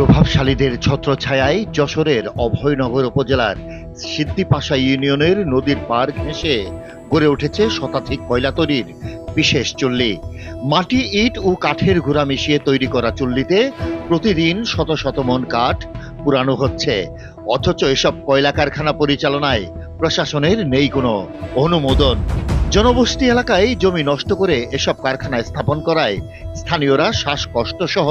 প্রভাবশালীদের ছত্রছায়ায় যশোরের অভয়নগর উপজেলার সিদ্দিপাশা ইউনিয়নের নদীর পার ঘেঁষে গড়ে উঠেছে শতাধিক কয়লা তৈরির বিশেষ চুল্লি। মাটি, ইট ও কাঠের গুঁড়া মিশিয়ে তৈরি করা চুল্লিতে প্রতিদিন শত শত মন কাঠ পুরানো হচ্ছে। অথচ এসব কয়লা কারখানা পরিচালনায় প্রশাসনের নেই কোনো অনুমোদন। জনবসতি এলাকায় জমি নষ্ট করে এসব কারখানা স্থাপন করায় স্থানীয়রা শ্বাসকষ্ট সহ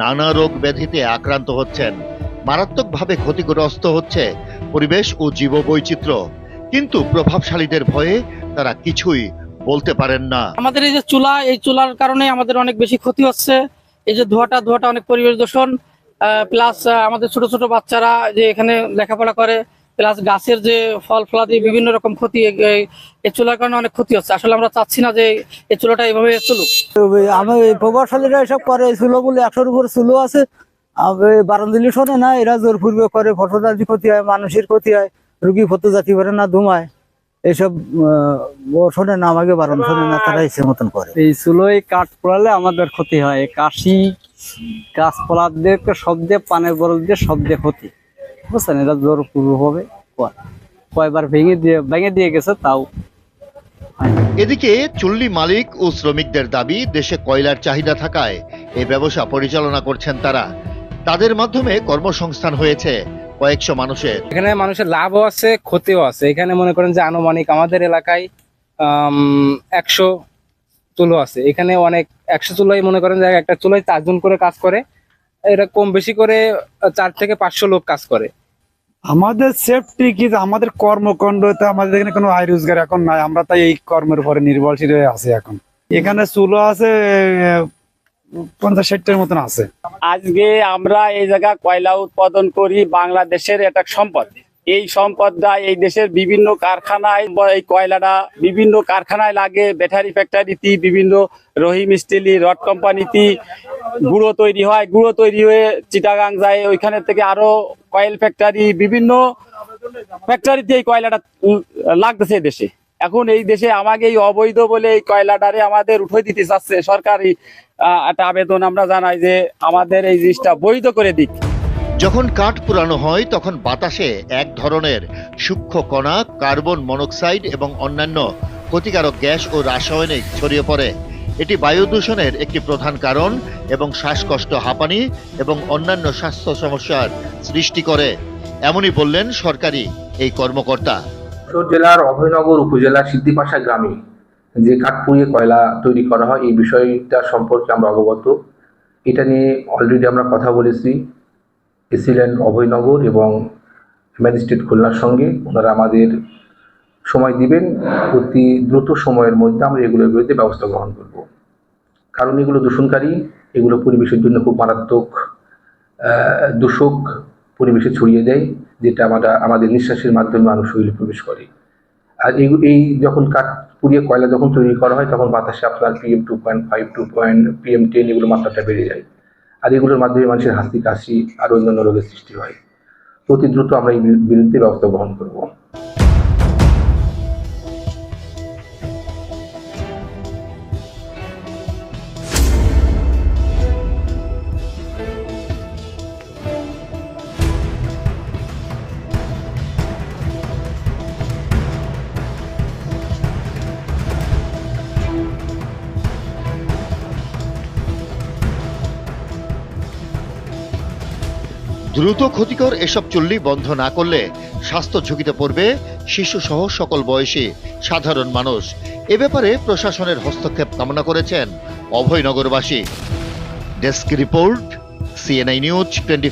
নানা রোগ ব্যাধিতে আক্রান্ত হচ্ছেন। মারাত্মকভাবে ক্ষতিগ্রস্ত হচ্ছে পরিবেশ ও জীববৈচিত্র্য। কিন্তু প্রভাবশালীদের ভয়ে তারা কিছুই বলতে পারেন না। আমাদের এই যে চুলা, এই চুলার কারণে আমাদের অনেক বেশি ক্ষতি হচ্ছে। এই যে ধোয়াটা ধোয়াটা অনেক পরিবেশ দূষণ। প্লাস আমাদের ছোট ছোট বাচ্চারা যে এখানে লেখাপড়া করে প্লাস গাছের যে ফল ফলাদি বিভিন্ন রকম ক্ষতি এই- এই- এই চুলার কারণে অনেক ক্ষতি হচ্ছে। আসলে আমরা চাচ্ছি না যে এই চুলাটা এইভাবে চলুক। আমি প্রভাবশালীরা এসব করে চুলো বলে একশোর উপর চুলো আছে। বারণ দিলে শোনে না এরা জোর পূর্বে করে ফটোটাজি ক্ষতি হয় মানুষের ক্ষতি হয় রুগী ফটো জাতি পারে না ধুমায় ও শোনে না আমাকে বারণ শোনে না তারা ইচ্ছে মতন করে। এই চুলোয় কাঠ পোড়ালে আমাদের ক্ষতি হয়। কাশি গাছপালা দিয়ে সব দিয়ে পানের বরফ দিয়ে সব দিয়ে ক্ষতি। বুঝছেন? এটা জোর পূর্ব হবে। কয়বার ভেঙে দিয়ে ভেঙে দিয়ে গেছে তাও। এদিকে চুল্লি মালিক ও শ্রমিকদের দাবি দেশে কয়লার চাহিদা থাকায় এই ব্যবসা পরিচালনা করছেন তারা। তাদের মাধ্যমে কর্মসংস্থান হয়েছে কয়েকশো মানুষের। এখানে মানুষের লাভও আছে ক্ষতিও আছে। এখানে মনে করেন যে আনুমানিক আমাদের এলাকায় একশো চুলো আছে। এখানে অনেক একশো চুলোয় মনে করেন যে একটা চুলোয় চারজন করে কাজ করে। এটা কম বেশি করে চার থেকে পাঁচশো লোক কাজ করে। আমাদের সেফটি কি আমাদের কর্মকাণ্ড তো আমাদের এখানে কোনো আয় রোজগার এখন নাই, আমরা তাই এই কর্মের উপরে নির্ভরশীল হয়ে আছি এখন। এখানে চুলো আছে পঞ্চাশ ষাটটার মতন আছে। আজকে আমরা এই জায়গা কয়লা উৎপাদন করি, বাংলাদেশের একটা সম্পদ। এই সম্পদটা এই দেশের বিভিন্ন কারখানায়, এই কয়লাটা বিভিন্ন কারখানায় লাগে ব্যাটারি ফ্যাক্টরিতে বিভিন্ন রহিম স্টিলি রড কোম্পানিতে গুঁড়ো তৈরি হয় গুঁড়ো তৈরি হয়ে চিটাগাং যায় ওইখানে থেকে আরও কয়েল ফ্যাক্টরি বিভিন্ন ফ্যাক্টরিতে এই কয়লাটা লাগতেছে এই দেশে। এখন এই দেশে আমাকে এই অবৈধ বলে এই কয়লাটারে আমাদের উঠে দিতে চাচ্ছে সরকারি একটা আবেদন আমরা জানাই যে আমাদের এই জিনিসটা বৈধ করে দিক। যখন কাঠ পুরানো হয় তখন বাতাসে এক ধরনের সূক্ষ্ম কণা কার্বন মনোক্সাইড এবং অন্যান্য ক্ষতিকারক গ্যাস ও রাসায়নিক ছড়িয়ে পড়ে। এটি বায়ু দূষণের একটি প্রধান কারণ এবং শ্বাসকষ্ট, হাঁপানি এবং অন্যান্য স্বাস্থ্য সমস্যার সৃষ্টি করে, এমনই বললেন সরকারি এই কর্মকর্তা। জেলার অভয়নগর উপজেলার সিদ্ধিপাশা গ্রামে যে কাঠ পুড়িয়ে কয়লা তৈরি করা হয়, এই বিষয়টা সম্পর্কে আমরা অবগত। এটা নিয়ে অলরেডি আমরা কথা বলেছি এসিল্যান্ড অভয়নগর এবং ম্যাজিস্ট্রেট খুলনার সঙ্গে। ওনারা আমাদের সময় দিবেন, অতি দ্রুত সময়ের মধ্যে আমরা এগুলোর বিরুদ্ধে ব্যবস্থা গ্রহণ করব। কারণ এগুলো দূষণকারী, এগুলো পরিবেশের জন্য খুব মারাত্মক দূষক পরিবেশে ছড়িয়ে দেয়, যেটা আমরা, আমাদের নিঃশ্বাসের মাধ্যমে মানুষ শরীরে প্রবেশ করে। আর এই যখন কাঠ পুড়িয়ে কয়লা যখন তৈরি করা হয়, তখন বাতাসে আপনার PM two point five two point PM ten এগুলো মাত্রাটা বেড়ে যায়। আর এগুলোর মাধ্যমে মানুষের হাসি, কাশি আর অন্যান্য রোগের সৃষ্টি হয়। অতি দ্রুত আমরা এই বিরুদ্ধে ব্যবস্থা গ্রহণ করব। দ্রুত ক্ষতিকর এসব চুল্লি বন্ধ না করলে স্বাস্থ্য ঝুঁকিতে পড়বে শিশু সহ সকল বয়সী সাধারণ মানুষ। এ ব্যাপারে প্রশাসনের হস্তক্ষেপ কামনা করেছেন অভয়নগরবাসী। Desk report, CNI news twenty